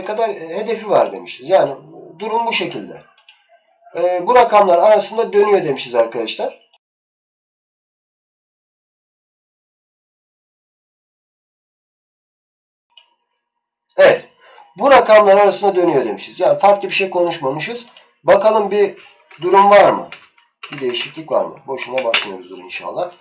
kadar e, hedefi var demişiz. Yani e, durum bu şekilde. E, bu rakamlar arasında dönüyor demişiz arkadaşlar. Evet. Bu rakamlar arasında dönüyor demişiz. Yani farklı bir şey konuşmamışız. Bakalım bir durum var mı? Bir değişiklik var mı? Boşuna bakmıyoruzdur inşallah.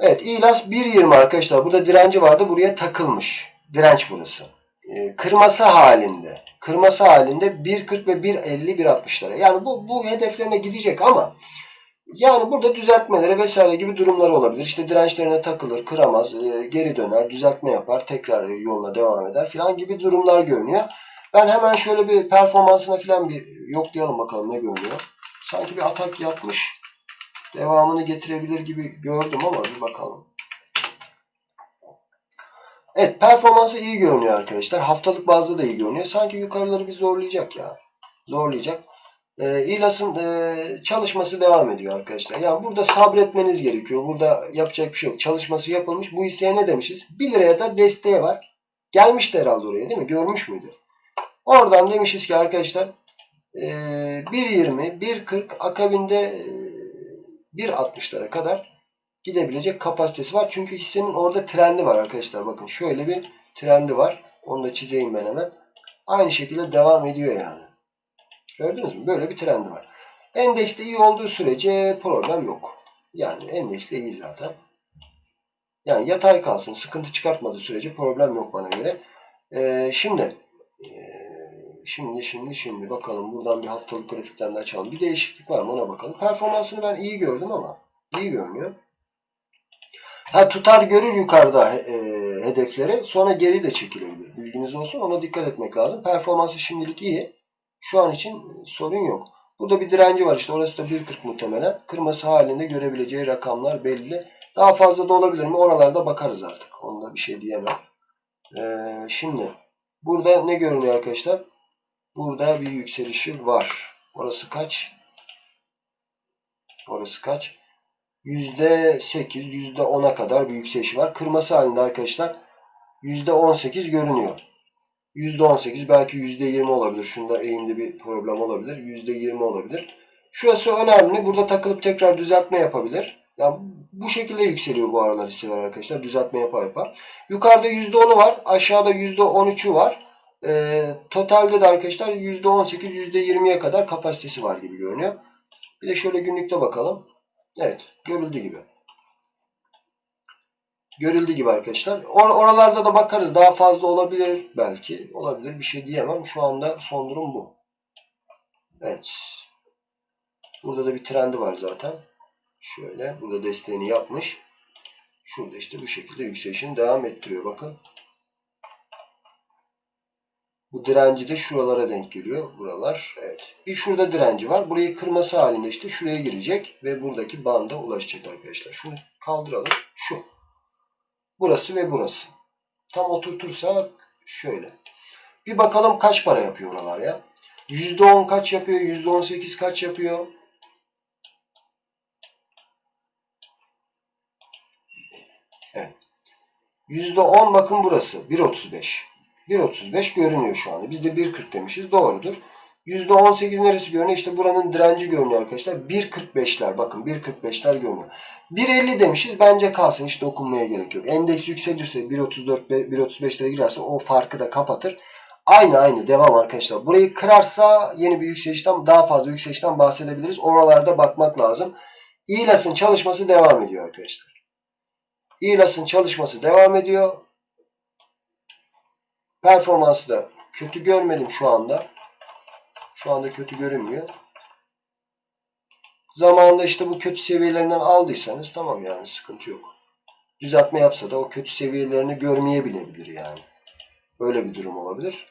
Evet. İlas 1.20 arkadaşlar. Burada direnci vardı. Buraya takılmış. Direnç burası. Ee, kırması halinde. Kırması halinde 1.40 ve 1.50 1.60'lara. Yani bu, bu hedeflerine gidecek ama yani burada düzeltmeleri vesaire gibi durumlar olabilir. İşte dirençlerine takılır, kıramaz, e, geri döner, düzeltme yapar, tekrar yoluna devam eder filan gibi durumlar görünüyor. Ben hemen şöyle bir performansına filan bir yoklayalım bakalım ne görünüyor. Sanki bir atak yapmış. Devamını getirebilir gibi gördüm ama bir bakalım. Evet performansı iyi görünüyor arkadaşlar. Haftalık bazda da iyi görünüyor. Sanki yukarıları bir zorlayacak ya. Zorlayacak. E, İlas'ın e, çalışması devam ediyor arkadaşlar. Yani burada sabretmeniz gerekiyor. Burada yapacak bir şey yok. Çalışması yapılmış. Bu hisseye ne demişiz? 1 liraya da desteği var. Gelmişti herhalde oraya değil mi? Görmüş müydü? Oradan demişiz ki arkadaşlar e, 1.20, 1.40 akabinde e, 1.60'lara kadar gidebilecek kapasitesi var. Çünkü hissenin orada trendi var arkadaşlar. Bakın şöyle bir trendi var. Onu da çizeyim ben hemen. Aynı şekilde devam ediyor yani. Gördünüz mü? Böyle bir trendi var. Endekste iyi olduğu sürece problem yok. Yani endekste iyi zaten. Yani yatay kalsın, sıkıntı çıkartmadığı sürece problem yok bana göre. Ee, şimdi e, şimdi şimdi şimdi bakalım buradan bir haftalık grafikten de açalım. Bir değişiklik var mı ona bakalım. Performansını ben iyi gördüm ama iyi görünüyor. Ha tutar görür yukarıda e, hedefleri sonra geri de çekilebilir. Bilginiz olsun ona dikkat etmek lazım. Performansı şimdilik iyi. Şu an için sorun yok. Burada bir direnci var işte orası da 1.40 muhtemelen. Kırması halinde görebileceği rakamlar belli. Daha fazla da olabilir mi? Oralarda bakarız artık. Onda bir şey diyemem. Ee, şimdi burada ne görünüyor arkadaşlar? Burada bir yükselişi var. Orası kaç? Orası kaç? %8, %10'a kadar bir yükselişi var. Kırması halinde arkadaşlar %18 görünüyor. %18 belki %20 olabilir. Şunda eğimde bir problem olabilir. %20 olabilir. Şurası önemli. Burada takılıp tekrar düzeltme yapabilir. Yani bu şekilde yükseliyor bu aralar hisseler arkadaşlar. Düzeltme yapa yapa. Yukarıda %10'u var. Aşağıda %13'ü var. E, totalde de arkadaşlar %18, %20'ye kadar kapasitesi var gibi görünüyor. Bir de şöyle günlükte bakalım. Evet. Görüldüğü gibi. Görüldüğü gibi arkadaşlar. Or oralarda da bakarız. Daha fazla olabilir belki. Olabilir. Bir şey diyemem. Şu anda son durum bu. Evet. Burada da bir trendi var zaten. Şöyle. Burada desteğini yapmış. Şurada işte bu şekilde yükselişini devam ettiriyor. Bakın. Bu direnci de şuralara denk geliyor. Buralar. Evet. Bir şurada direnci var. Burayı kırması halinde işte şuraya girecek. Ve buradaki banda ulaşacak arkadaşlar. Şunu kaldıralım. Şu. Burası ve burası. Tam oturtursak şöyle. Bir bakalım kaç para yapıyor oralar ya. %10 kaç yapıyor? %18 kaç yapıyor? Evet. %10 bakın burası. 1.35. 1.35 görünüyor şu anda. Biz de 1.40 demişiz. Doğrudur. %18 neresi görünüyor? İşte buranın direnci görünüyor arkadaşlar. 1.45'ler bakın 1.45'ler görünüyor. 1.50 demişiz. Bence kalsın. Hiç dokunmaya gerek yok. Endeks yükselirse 1.34 1.35'lere girerse o farkı da kapatır. Aynı aynı devam arkadaşlar. Burayı kırarsa yeni bir yükselişten daha fazla yükselişten bahsedebiliriz. Oralarda bakmak lazım. İlas'ın çalışması devam ediyor arkadaşlar. İlas'ın çalışması devam ediyor. Performansı da kötü görmedim şu anda. Şu anda kötü görünmüyor. Zamanında işte bu kötü seviyelerinden aldıysanız tamam yani sıkıntı yok. Düzeltme yapsa da o kötü seviyelerini görmeyebilebilir yani. Böyle bir durum olabilir.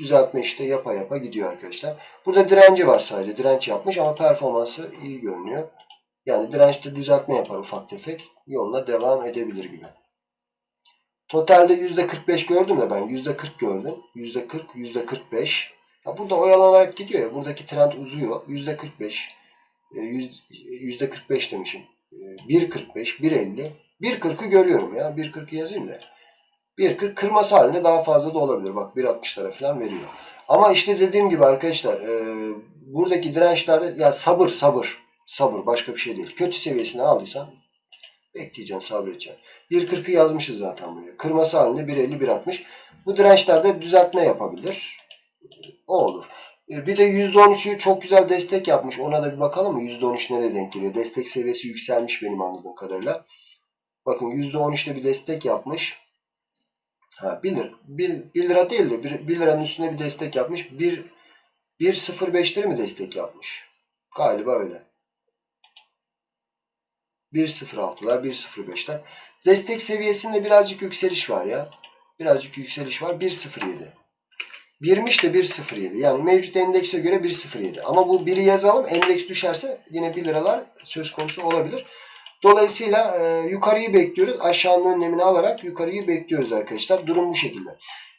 Düzeltme işte yapa yapa gidiyor arkadaşlar. Burada direnci var sadece. Direnç yapmış ama performansı iyi görünüyor. Yani dirençte düzeltme yapar ufak tefek. Yoluna devam edebilir gibi. Totalde %45 gördüm de ben. %40 gördüm. %40, %45. Ya burada oyalanarak gidiyor ya. Buradaki trend uzuyor. %45. %45 demişim. 1.45, 1.50. 1.40'ı görüyorum ya. 1.40'ı yazayım da. 1.40 kırması halinde daha fazla da olabilir. Bak 1.60'lara falan veriyor. Ama işte dediğim gibi arkadaşlar e, buradaki dirençlerde ya sabır sabır sabır başka bir şey değil. Kötü seviyesine aldıysan bekleyeceksin sabredeceksin. 1.40'ı yazmışız zaten buraya. Kırması halinde 1.50 1.60. Bu dirençlerde düzeltme yapabilir. O olur. E, Bir de %13'ü çok güzel destek yapmış. Ona da bir bakalım mı? %13 nereye denk geliyor? Destek seviyesi yükselmiş benim anladığım kadarıyla. Bakın %13'te bir destek yapmış. Ha 1 lira, 1, 1 lira değil de 1, 1 liranın üstüne bir destek yapmış. 1 1.05'leri mi destek yapmış? Galiba öyle. 1.06'lar, 1.05'ler. Destek seviyesinde birazcık yükseliş var ya. Birazcık yükseliş var. 1.07. 1'miş de 1.07. Yani mevcut endekse göre 1.07. Ama bu 1'i yazalım. Endeks düşerse yine 1 liralar söz konusu olabilir. Dolayısıyla e, yukarıyı bekliyoruz. Aşağının önlemini alarak yukarıyı bekliyoruz arkadaşlar. Durum bu şekilde.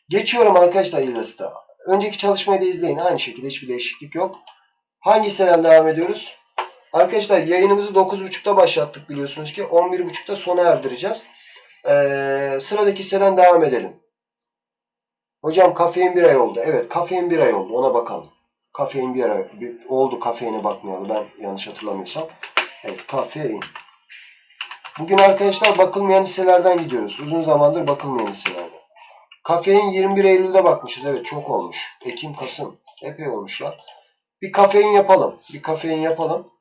Geçiyorum arkadaşlar İllas'ta. Önceki çalışmayı da izleyin. Aynı şekilde hiçbir değişiklik yok. Hangisinden devam ediyoruz? Arkadaşlar yayınımızı 9.30'da başlattık biliyorsunuz ki. 11.30'da sona erdireceğiz. Ee, sıradaki hisseden devam edelim. Hocam kafein bir ay oldu. Evet kafein bir ay oldu. Ona bakalım. Kafein bir ay oldu. Kafeine bakmayalım. Ben yanlış hatırlamıyorsam. Evet kafein. Bugün arkadaşlar bakılmayan hisselerden gidiyoruz. Uzun zamandır bakılmayan hisselerden. Kafein 21 Eylül'de bakmışız. Evet çok olmuş. Ekim, Kasım. Epey olmuş ya. Bir kafein yapalım. Bir kafein yapalım.